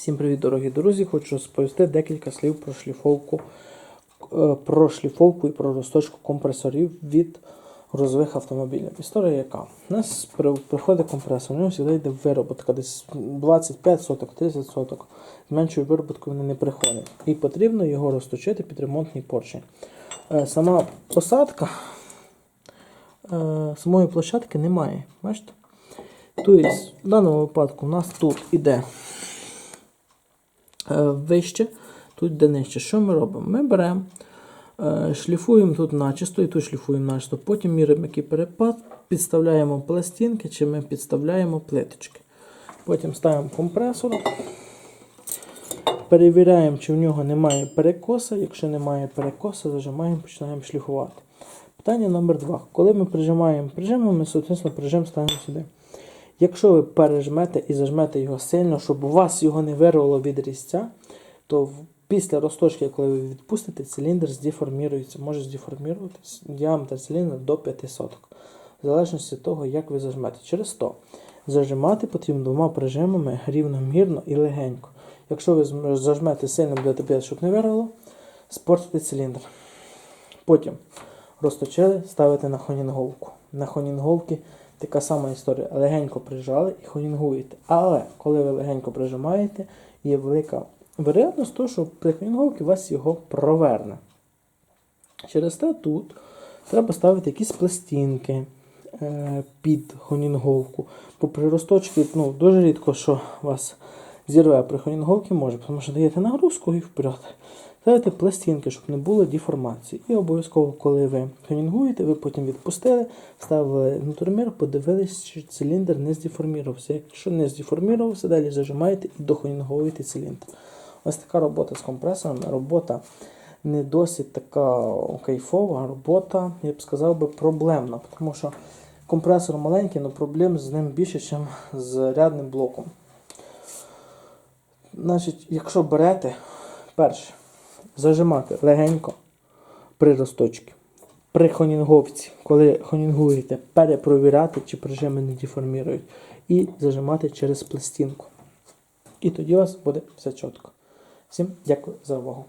Всім привіт, дорогі друзі! Хочу розповісти декілька слів про шліфовку, е, про шліфовку і про розточку компресорів від розових автомобілів. Історія яка? У нас приходить компресор, у нього завжди йде вироботка, десь 25 соток, 30 соток. З меншою вироботкою вони не приходять. І потрібно його розточити під ремонтний поршень. Сама посадка е, самої площадки немає. Бачите? Тобто, в даному випадку у нас тут іде вище, тут де нижче. Що ми робимо? Ми беремо, е, шліфуємо тут начисто і тут шліфуємо начисто. Потім міряємо який перепад, підставляємо пластинки чи ми підставляємо плиточки. Потім ставимо компресор. Перевіряємо, чи в нього немає перекоса. Якщо немає перекоса, зажимаємо, починаємо шліфувати. Питання номер два. Коли ми прижимаємо прижимом, ми, соответственно, прижим ставимо сюди. Якщо ви пережмете і зажмете його сильно, щоб у вас його не вирвало від різця, то після розточки, коли ви відпустите, циліндр здеформірується, може здеформіруватись діаметр циліндра до 5 соток. В залежності від того, як ви зажмете. Через то зажимати потрібно двома прижимами рівномірно і легенько. Якщо ви зажмете сильно, будете п'ять, щоб не вирвало, спортите циліндр. Потім розточили, ставите на хонінговку. На хонінговці така сама історія. Легенько прижали і хонінгуєте. Але коли ви легенько прижимаєте, є велика вероятність того, що при хонінговці вас його проверне. Через те тут треба ставити якісь пластинки е, під хонінговку. Бо при розточці ну, дуже рідко, що вас зірве при хонінговці може, тому що даєте нагрузку і вперед. Ставите пластинки, щоб не було деформації. І обов'язково, коли ви хонінгуєте, ви потім відпустили, ставили натурмір, подивились, чи циліндр не здеформірувався. Якщо не здеформірувався, далі зажимаєте і дохонінговуєте циліндр. Ось така робота з компресором. Робота не досить така кайфова, робота, я б сказав би, проблемна, тому що компресор маленький, але проблем з ним більше, ніж з рядним блоком. Значить, якщо берете, перше, зажимати легенько при росточці. При хонінговці, коли хонінгуєте, перепровіряти, чи прижими не деформірують, і зажимати через пластинку. І тоді у вас буде все чітко. Всім дякую за увагу.